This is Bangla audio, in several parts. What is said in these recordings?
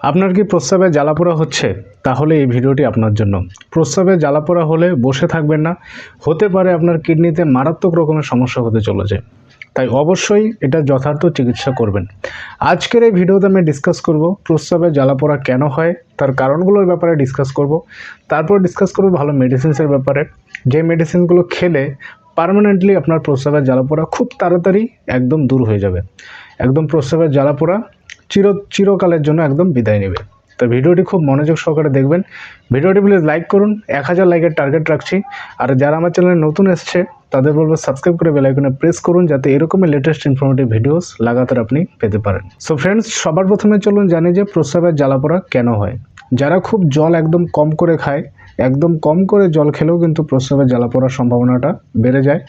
আপনার কি প্রস্রাবে জ্বালাপোড়া হচ্ছে? তাহলে এই ভিডিওটি আপনার জন্য। প্রস্রাবে জ্বালাপোড়া হলে বসে থাকবেন না। হতে পারে আপনার কিডনিতে মারাত্মক রকমের সমস্যা হতে চলেছে। তাই অবশ্যই এটা যথার্থ চিকিৎসা করবেন। আজকের এই ভিডিওতে আমি ডিসকাস করব প্রস্রাবে জ্বালাপোড়া কেন হয়, তার কারণগুলোর ব্যাপারে ডিসকাস করব। তারপর ডিসকাস করব ভালো মেডিসিনসের ব্যাপারে। যে মেডিসিনগুলো খেলে পার্মানেন্টলি আপনার প্রস্রাবের জ্বালাপোড়া খুব তাড়াতাড়ি একদম দূর হয়ে যাবে। একদম প্রস্রাবের জ্বালাপোড়া চির চিরকালের জন্য একদম বিদায় নেবে। তো ভিডিওটি খুব মনোযোগ সহকারে দেখবেন। ভিডিওটি প্লিজ লাইক করুন। এক হাজার লাইকের টার্গেট রাখছি। আর যারা আমার চ্যানেলে নতুন এসছে, তাদের বলব সাবস্ক্রাইব করে বেলাইকনে প্রেস করুন যাতে এরকমই লেটেস্ট ইনফরমেটিভ ভিডিওস লাগাতার আপনি পেতে পারেন। সো ফ্রেন্ডস সবার প্রথমে চলুন জানি যে প্রস্রাবের জ্বালাপোড়া কেন হয়। যারা খুব জল একদম কম করে খায়, একদম কম করে জল খেলেও কিন্তু প্রস্রাবের জ্বালা পড়ার সম্ভাবনাটা বেড়ে যায়।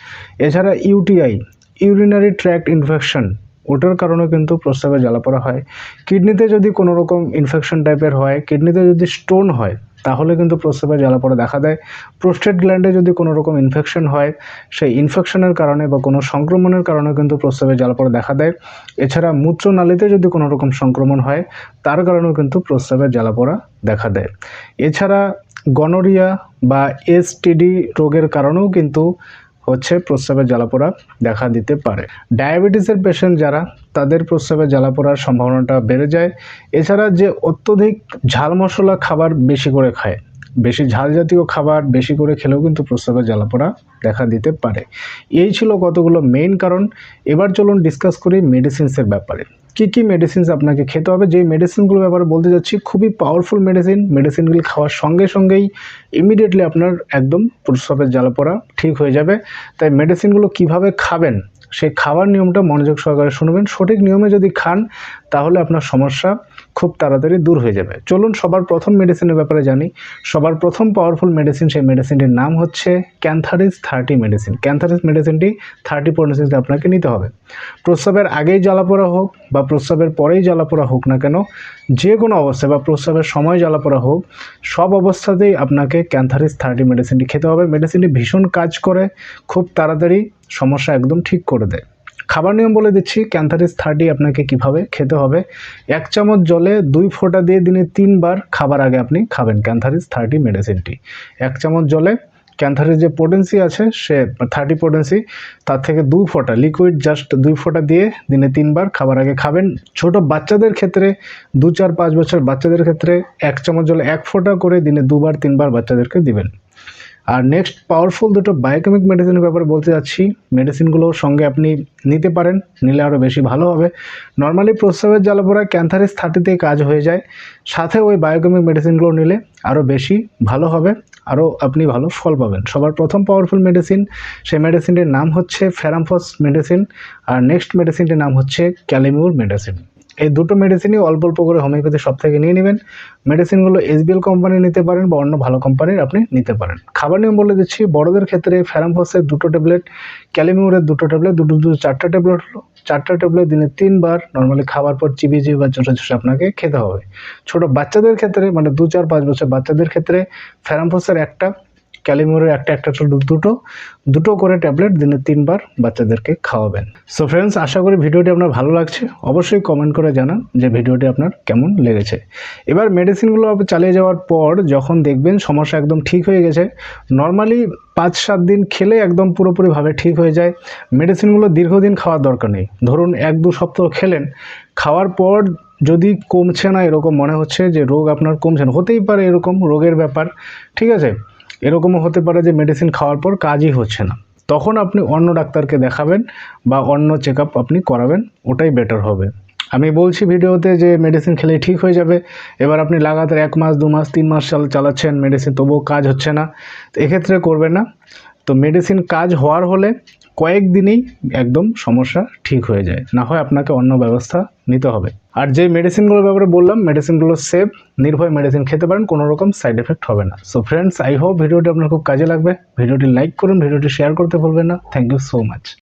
এছাড়া ইউটিআই ইউরিনারি ট্র্যাক্ট ইনফেকশন ওটার কারণে কিন্তু প্রস্রাবে জ্বালাপোড়া হয়। কিডনিতে যদি কোনো রকম ইনফেকশন টাইপের হয়, কিডনিতে যদি স্টোন হয়, তাহলে কিন্তু প্রস্রাবে জ্বালাপোড়া দেখা দেয়। প্রোস্টেট গ্ল্যান্ডে যদি কোনো রকম ইনফেকশন হয়, সেই ইনফেকশনের কারণে বা কোনো সংক্রমণের কারণে কিন্তু প্রস্রাবে জ্বালাপোড়া দেখা দেয়। এছাড়া মূত্রনালীতে যদি কোনো রকম সংক্রমণ হয়, তার কারণেও কিন্তু প্রস্রাবের জ্বালাপোড়া দেখা দেয়। এছাড়া গনোরিয়া বা এসটিডি রোগের কারণেও কিন্তু হচ্ছে প্রস্রাবের জ্বালাপোড়া দেখা দিতে পারে। ডায়াবেটিসের পেশেন্ট যারা, তাদের প্রস্রাবের জ্বালাপোড়ার সম্ভাবনাটা বেড়ে যায়। এছাড়া যে অত্যধিক ঝাল মশলা খাবার বেশি করে খায় বেশি ঝাল জাতীয় খাবার, বেশি করে খেলেও কিন্তু প্রস্রাবের জ্বালাপোড়া দেখা দিতে পারে। এই ছিল কতগুলো মেইন কারণ। এবার চলুন ডিসকাস করি মেডিসিনসের ব্যাপারে। কি কি মেডিসিনস আপনাকে খেতে হবে? যেই মেডিসিনগুলো ব্যাপারে বলতে যাচ্ছি, খুবই পাওয়ারফুল মেডিসিন মেডিসিনগুলি খাওয়ার সঙ্গে সঙ্গেই ইমিডিয়েটলি আপনার একদম প্রস্রাবের জ্বালাপোড়া ঠিক হয়ে যাবে। তাই মেডিসিনগুলো কীভাবে খাবেন, সেই খাবার নিয়মটা মনোযোগ সহকারে শুনবেন। সঠিক নিয়মে যদি খান, তাহলে আপনার সমস্যা খুব তাড়াতাড়ি দূর হয়ে যাবে। চলুন সবার প্রথম মেডিসিনের ব্যাপারে জানি। সবার প্রথম পাওয়ারফুল মেডিসিন সেই মেডিসিনটির নাম হচ্ছে ক্যান্থারিস থার্টি মেডিসিন ক্যান্থারিস মেডিসিনটি থার্টি পয়েন্ট আপনাকে নিতে হবে। প্রস্রাবের আগেই জ্বালাপোড়া হোক বা প্রস্রাবের পরেই জ্বালাপোড়া হোক না কেন যে কোনো অবস্থায় বা প্রস্রাবের সময় জ্বালাপোড়া হোক, সব অবস্থাতেই আপনাকে ক্যান্থারিস থার্টি মেডিসিনটি খেতে হবে। মেডিসিনটি ভীষণ কাজ করে, খুব তাড়াতাড়ি সমস্যা একদম ঠিক করে দেয়। খাবার নিয়ম বলে দিচ্ছি, ক্যান্থারিস থার্টি আপনাকে কীভাবে খেতে হবে? এক চামচ জলে দুই ফোঁটা দিয়ে দিনে তিনবার খাবার আগে আপনি খাবেন, ক্যান্থারিস থার্টি মেডিসিনটি এক চামচ জলে ক্যান্থারের যে পোটেন্সি আছে, সে থার্টি পোটেন্সি তার থেকে দুই ফোঁটা লিকুইড জাস্ট দুই ফোঁটা দিয়ে দিনে তিনবার খাবার আগে খাবেন। ছোট বাচ্চাদের ক্ষেত্রে, দু চার পাঁচ বছর বাচ্চাদের ক্ষেত্রে এক চামচ জলে এক ফোঁটা করে দিনে দুবার, তিনবার বাচ্চাদেরকে দিবেন। আর নেক্সট পাওয়ারফুল দুটো বায়োকেমিক মেডিসিনের ব্যাপারে বলতে যাচ্ছি। মেডিসিনগুলোর সঙ্গে আপনি নিতে পারেন, নিলে আরও বেশি ভালো হবে। নর্মালি প্রস্রাবের জ্বালাপোড়ায় ক্যান্থারিস থার্টিতেই কাজ হয়ে যায়। সাথে ওই বায়োকেমিক মেডিসিনগুলো নিলে আরও বেশি ভালো হবে আরও আপনি ভালো ফল পাবেন। সবার প্রথম পাওয়ারফুল মেডিসিন সেই মেডিসিনটির নাম হচ্ছে ফেরামফস মেডিসিন আর নেক্সট মেডিসিনটির নাম হচ্ছে ক্যালিমিউর মেডিসিন এই দুটো মেডিসিনই অল্প অল্প করে হোমিওপ্যাথি সব থেকে নিয়ে নেবেন। মেডিসিনগুলো এস এসবিএল কোম্পানির নিতে পারেন বা অন্য ভালো কোম্পানির আপনি নিতে পারেন। খাবার নিয়ম বলে দিচ্ছি, বড়দের ক্ষেত্রে ফ্যারামফসের দুটো ট্যাবলেট ক্যালিমিউরের দুটো ট্যাবলেট দুটো দুটো চারটা ট্যাবলেট হলো। চারটা ট্যাবলেট দিনে তিনবার নর্মালি খাবার পর চিবিয়ে চিবিয়ে বা চোষে চোষে আপনাকে খেতে হবে। ছোট বাচ্চাদের ক্ষেত্রে মানে দু চার পাঁচ বছর বাচ্চাদের ক্ষেত্রে ফ্যারামফসের একটা ক্যালিমিউরের একটা একটা দুটো দুটো করে ট্যাবলেট দিনে তিনবার বাচ্চাদেরকে খাওয়াবেন। সো ফ্রেন্ডস আশা করি ভিডিওটি আপনার ভালো লাগছে। অবশ্যই কমেন্ট করে জানান যে ভিডিওটি আপনার কেমন লেগেছে। এবার মেডিসিনগুলো চালিয়ে যাওয়ার পর যখন দেখবেন সমস্যা একদম ঠিক হয়ে গেছে নর্মালি পাঁচ সাত দিন খেলে একদম পুরোপুরিভাবে ঠিক হয়ে যায়। মেডিসিনগুলো দীর্ঘদিন খাওয়ার দরকার নেই। ধরুন এক দু সপ্তাহ খেলেন, খাওয়ার পর যদি কমছে না, এরকম মনে হচ্ছে যে রোগ আপনার কমছে না, হতেই পারে এরকম রোগের ব্যাপার, ঠিক আছে? এরকমও হতে পারে যে মেডিসিন খাওয়ার পর কাজই হচ্ছে না। তখন আপনি অন্য ডাক্তারকে দেখাবেন বা অন্য চেক আপনি করাবেন, ওটাই বেটার হবে। আমি বলছি ভিডিওতে যে মেডিসিন খেলে ঠিক হয়ে যাবে, এবার আপনি লাগাতার এক মাস, দু মাস, তিন মাস চাল, চালাচ্ছেন মেডিসিন তবুও কাজ হচ্ছে না। এক্ষেত্রে করবেন না। তো মেডিসিন কাজ হওয়ার হলে কয়েক দিনেই একদম সমস্যা ঠিক হয়ে যায়। না হয় আপনাকে অন্য ব্যবস্থা নিতে হবে। আর যে মেডিসিনগুলোর ব্যাপারে বললাম মেডিসিনগুলো সেফ নির্ভয় মেডিসিন খেতে পারেন, কোনো রকম সাইড এফেক্ট হবে না। সো ফ্রেন্ডস আই হোপ ভিডিওটি আপনার খুব কাজে লাগবে। ভিডিওটি লাইক করুন, ভিডিওটি শেয়ার করতে ভুলবেন না। Thank you so much